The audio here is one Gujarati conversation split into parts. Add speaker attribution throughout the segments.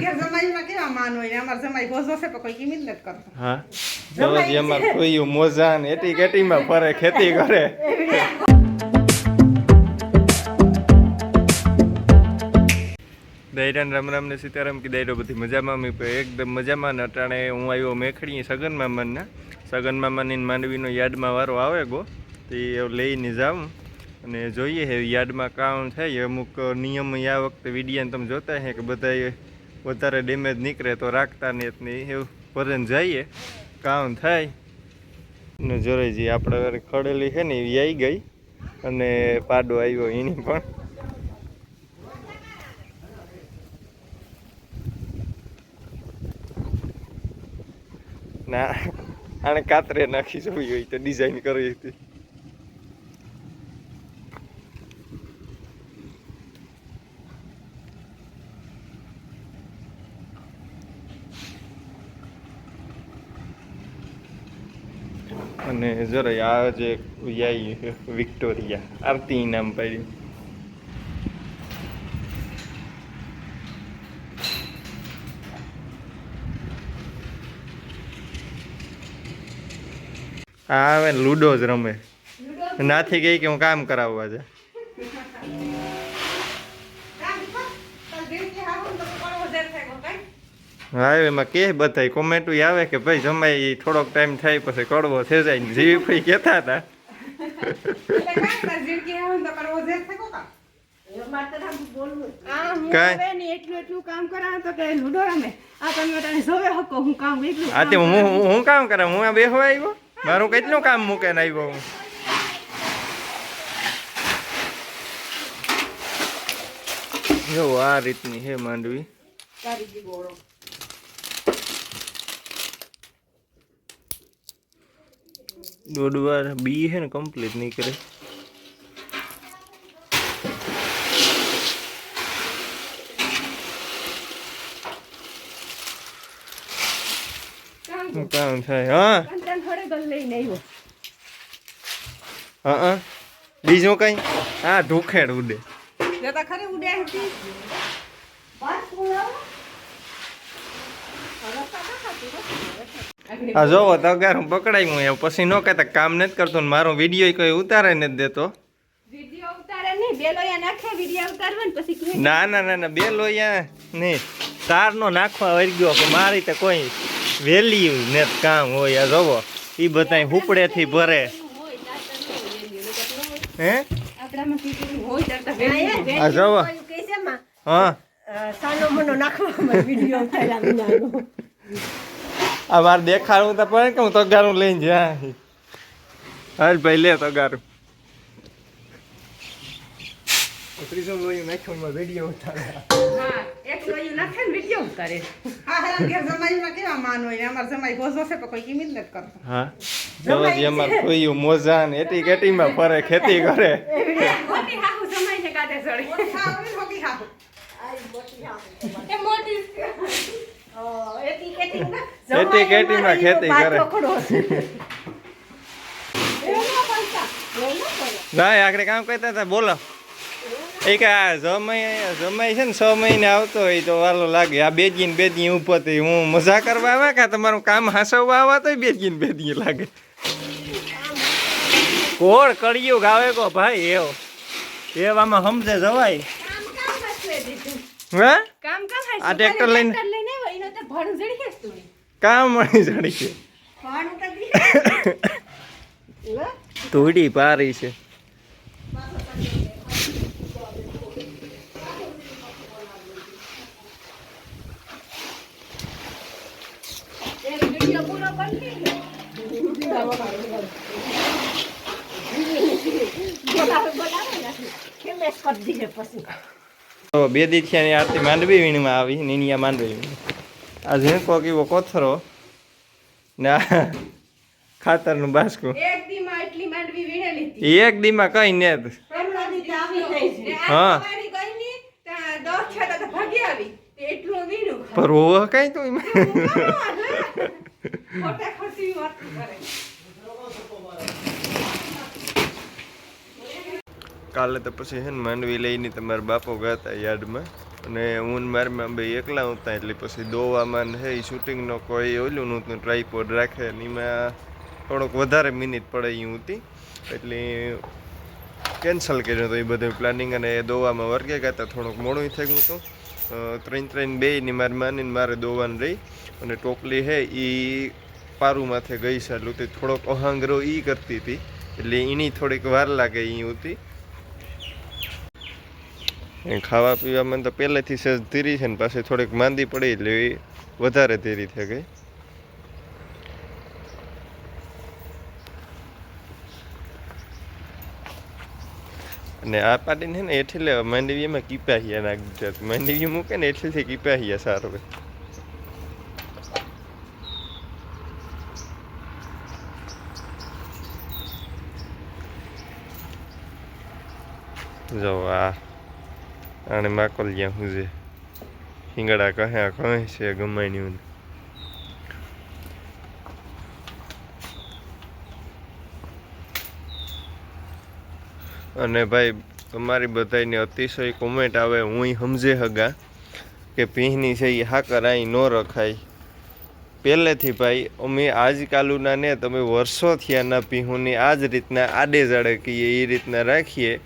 Speaker 1: ઘેર જમાઈમાં કેવા માન હોય ને? અમાર જમાઈ ગોઝો છે પણ કોઈ કિંમત નથી કરતો.
Speaker 2: હા? જવાજી અમાર કોઈ મોજા ને એટી કેટીમાં ફરે ખેતી કરે. દૈરાન રામ રામ ને સીતારામ કી દૈરો બધી મજામાં મી એકદમ મજામાં ને અટાણે હું આવ્યો મેખડી સગન મામાના. સગન મામાની ને માંડવીનો યાદમાં વારો આવે ગો તો એ લઈને જાઉં. અને જોઈએ હે યાદમાં કામ થાય અમુક નિયમ આ વખતે વિડીયાને તમે જોતા હે કે બધા વધારે ડેમેજ નીકળે તો રાખતા ને એવું ભરીને જઈએ. કામ થાય. ને જોરેજી આપણે હવે ખડેલી છે ને એ આવી ગઈ. અને પાડો આવ્યો એની પણ. ના, આને કાતરે નાખી જોવી હોય તો ડિઝાઇન કરવી હતી. અને જરા આ જે યાઈ વિક્ટોરિયા આરતી નામ પાડ્યું આ આવે લૂડો જ રમે. નાથી ગઈ કે હું કામ કરાવવા છે. હા એમાં કે બધા કોમેન્ટ આવે કે ભાઈ જમાય થોડોક ટાઈમ થાય પછી કડવો થઈ જાય ને જીવી ભાઈ કહેતા હતા.
Speaker 1: હું
Speaker 2: કાંઈ?
Speaker 1: હવે ને એટલું એટલું કામ કરાવ તો કે લૂડો રમે. આ તમે તને જોવે હકો હું કામ એટલું
Speaker 2: હા તે હું હું- હું કામ કરાવ? હું આ બેહવા આવ્યો? મારું કેટલું કામ મૂકે ને આવ્યો હું? જો આ રીતની હે માંડવી
Speaker 1: તારી જી ગોળો
Speaker 2: દોઢ વાર બી હે ને કમ્પ્લીટ નહીં કરે.
Speaker 1: કામ
Speaker 2: થાય? હા? હા બીજું કઈ? હા ઢોખેડ ઉડે.
Speaker 1: ખરી ઉડ્યા હતી
Speaker 2: આ જોવો તગાર હું પકડાયું એવું. પછી ન કહેતા કામ નથી કરતો ને મારો વીડિયો કોઈ ઉતારે નથી દેતો.
Speaker 1: વિડિયો ઉતારે નહીં બેલોયા નાખે વિડિયો ઉતારવા ને
Speaker 2: ના ના ના ના બે લોયા નહીં. તારનો નાખવા વળી ગયો કે મારી તો કોઈ વેલ્યુ ને કામ હોય આ જોવો. એ બધા હુપડેથી ભરે. હે? આ જોવો. હા.
Speaker 3: સાનો મનો નાખવા વીડિયો ઉતાર્યા
Speaker 2: આ મારે દેખાડવું તો પડે કે હું તગારું લઈને જ્યાં હાલ ભાઈ લે તગારું ત્રીસો લોહી નાખ્યું એમાં વીડિયો ઉતાર્યા
Speaker 1: હા એક લોયું નાખે ને વિડિયો ઉતારે. હા હા ઘેર જમાઈમાં કેવા માન હોય ને? અમાર જમાઈ ગોઝો છે પણ કોઈ કિંમત નથી કરતો.
Speaker 2: હા. જવાજી અમાર કોઈ મોજા ને એટી કેટીમાં ફરે ખેતી કરે.
Speaker 1: મોટી
Speaker 3: એટી
Speaker 2: કેટીમાં ખેતી કરે. ના આખરે કામ કરતા હતા બોલો. એ કે આ જમાઈ જમાઈ છે ને છ મહિને આવતો હોય તો વાલો લાગે આ બેજી ને બેજી ઉપર થઈ હું મજા કરવા આવ્યા કે તમારું કામ હાસવવા આવવા તો બેજી ને બેજી લાગે? કોણ કળિયું ગાવે કો ભાઈ એવો. એવામાં સમજે જવાય. હા?
Speaker 1: કામ કામ
Speaker 2: આ ટ્રેક્ટર લઈને
Speaker 1: તો ભાડું જડી ગયું તું.
Speaker 2: કામ મળી જડી છે તોડી પારી છે.
Speaker 1: પૂરો
Speaker 2: તો બે દીઠિયાની આરતી માંડવી વીણીમાં આવી નીનિયા માંડવી વીણી આ ઝીણકો કેવો કોથરો ને આ ખાતરનું બાસકું.
Speaker 1: એક દીમાં એટલી માંડવી
Speaker 2: એક દીમાં કઈ ને હા.
Speaker 1: સવારી ગઈ ની ત્યાં દસ છટા તો ભાગી આવી. તે એટલું વીણું
Speaker 2: પર હોવ કઈ તો કાલે તો પછી હે ને માંડવી લઈને તમારા બાપો ગયા હતા યાર્ડમાં અને હું મારમાં મારી બે એકલા હતા એટલે પછી દોવામાં ને હે શૂટિંગનો કોઈ ઓલું નહોતું ટ્રાયપોડ રાખે અને એમાં થોડોક વધારે મિનિટ પડે એ હતી. એટલે કેન્સલ કર્યું હતું એ બધું પ્લાનિંગ અને દોવામાં વર્ગે ગાતા થોડુંક મોડું થઈ ગયું હતું ત્રણ ત્રણ બે ની મારે માનીને મારે દોવાનું રહી. અને ટોપલી હે એ પારું માથે ગઈ સારું તે થોડોક અહાંગરો એ કરતી હતી. એટલે એની થોડીક વાર લાગે એ હતી. એ ખાવા પીવામાં તો પહેલેથી સહેજ ધીરી છે ને પાછી થોડીક માંદી પડી એટલે એ વધારે ધીરી થઈ ગઈ. અને આ પાટીને છે ને એઠી લેવા માંડવીમાં કીપાહિયા નાખી ગુજરાત માંડવી મૂકે ને એટલીથી કીપાહિયા સારું જો આ આને માકોલિયા હું છે હિંગડા કહે કહે છે ગમાણ્યું અને ભાઈ, તમારી બધાની અતિશય કોમેન્ટ આવે હું સમજે હગા કે પીહની છે એ હાકર અહીં ન રખાય. પહેલેથી ભાઈ, અમે આજકાલુના ને, તમે વર્ષો થયાના પીહુની આ જ રીતના આડે જાડે કહીએ એ રીતના રાખીએ.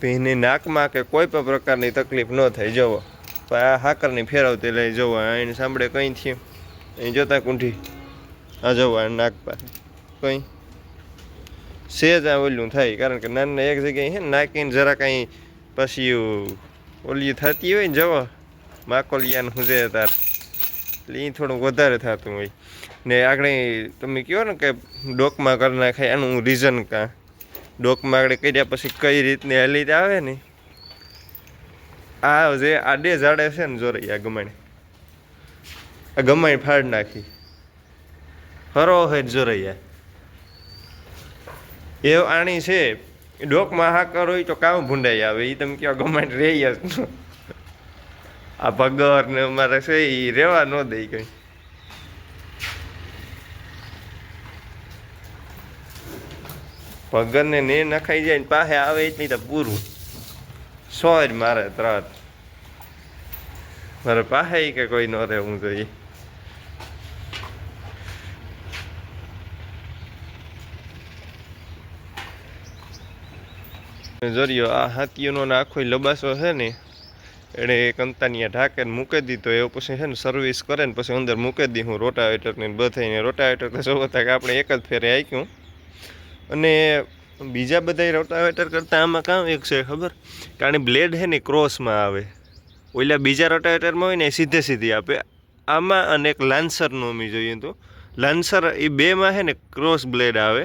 Speaker 2: ભીંની નાકમાં કે કોઈ પણ પ્રકારની તકલીફ ન થાય. જવો પણ આ હાકરની ફેરવતી લઈ જવો એને સાંભળે કંઈ થયું? અહીં જોતા કુંઠી આ જવો નાક પાસે. કંઈ? સેજ આ ઓલું થાય, કારણ કે નાના એક જગ્યાએ છે ને નાખીને જરા કાંઈ પછી ઓલી થતી હોય ને જવો માકોલિયાને હુંજે તાર? એટલે એ થોડુંક વધારે થતું હોય. ને આગળ તમે કહો ને કે ડોકમાં કરી નાખાય એનું રીઝન કાં? ડોકમાં આગળ કર્યા પછી કઈ રીતની હાલી આવે ને? આ જે આડે જાડે છે ને જોરે, આ ગમાણી. આ ગમાણી ફાડ નાખી. હરો હે જોરૈયા. એ આણી છે, ડોકમાં હાકર હોય તો કામ ભૂંડાઈ આવે એ તમે કહો ગમાટ રહી આ પગર ને અમારે છે એ રહેવા ન દે કઈ. ભગરને ને નખાઈ જાય ને પાસે આવે જ નહીં તો પૂરું. સો જ મારે ત્રણ. મારે પાસે કે કોઈ ન રહેવું જોઈએ જરિયો, આ હાથીઓનો આખો લબાસો છે ને, એણે કંતાનિયા ઢાંકીને મૂકી દીધો એ પછી છે ને સર્વિસ કરે ને પછી અંદર મૂકી દી હું રોટાવેટરને બધાને રોટાવેટર તો સૌ આપણે એક જ ફેરે આક્યું અને બીજા બધા રોટાવેટર કરતાં આમાં કામ એક છે ખબર? કે બ્લેડ છે ને ક્રોસમાં આવે. ઓલા બીજા રોટાવેટરમાં હોય ને સીધે સીધી આપે. આમાં અને એક લાન્સરનું અમે જોઈએ તો. લાન્સર એ બેમાં છે ને ક્રોસ બ્લેડ આવે.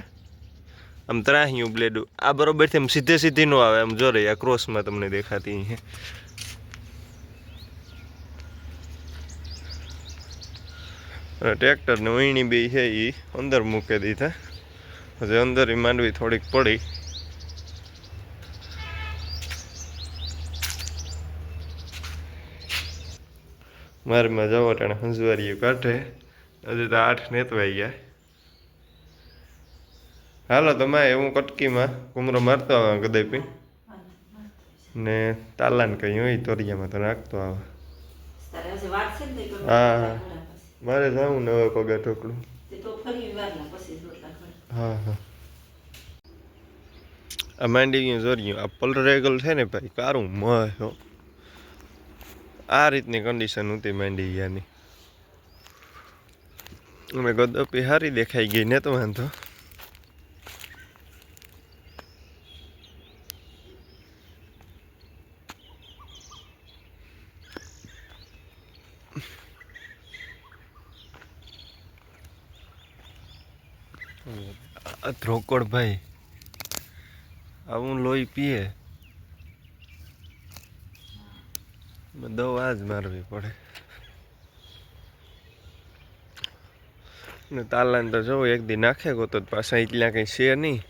Speaker 2: આમ ત્રાહિયું બ્લેડ આ બરોબરથી આમ સીધે સીધી ન આવે. આમ જો રહી આ ક્રોસમાં તમને દેખાતી છે ટ્રેક્ટરને વીણી બી છે એ અંદર મૂકી દીધા. હજી અંદર ઈ માંડવી થોડીક પડી. મારમાં જવો ટાણે હંસવારીઓ કાઢે. હજી તો આઠ નેતવાઈ ગયા. હાલો તમે હું કટકીમાં કુમરો મારતો આવે ગદાપી ને તાલાન કઈ હોય તોરિયામાં તો નાખતો આવે. હા. મારે જાવું નવા પગા ઢોકળું. હા હા. આ માંડવીયું જોરિયું, આ પલરેગલ છે ને ભાઈ, કારું મહ આ રીતની કન્ડિશન હતી માંડવીયાની અમે ગદપી સારી દેખાઈ ગઈ, ને તો વાંધો. આ ધ્રોકડ ભાઈ આવું લોહી પીએ. દવા જ મારવી પડે. ને તાલાને તો જોઉં એક દી નાખે ગોતો, પાછા એટલા કંઈ છે નહીં.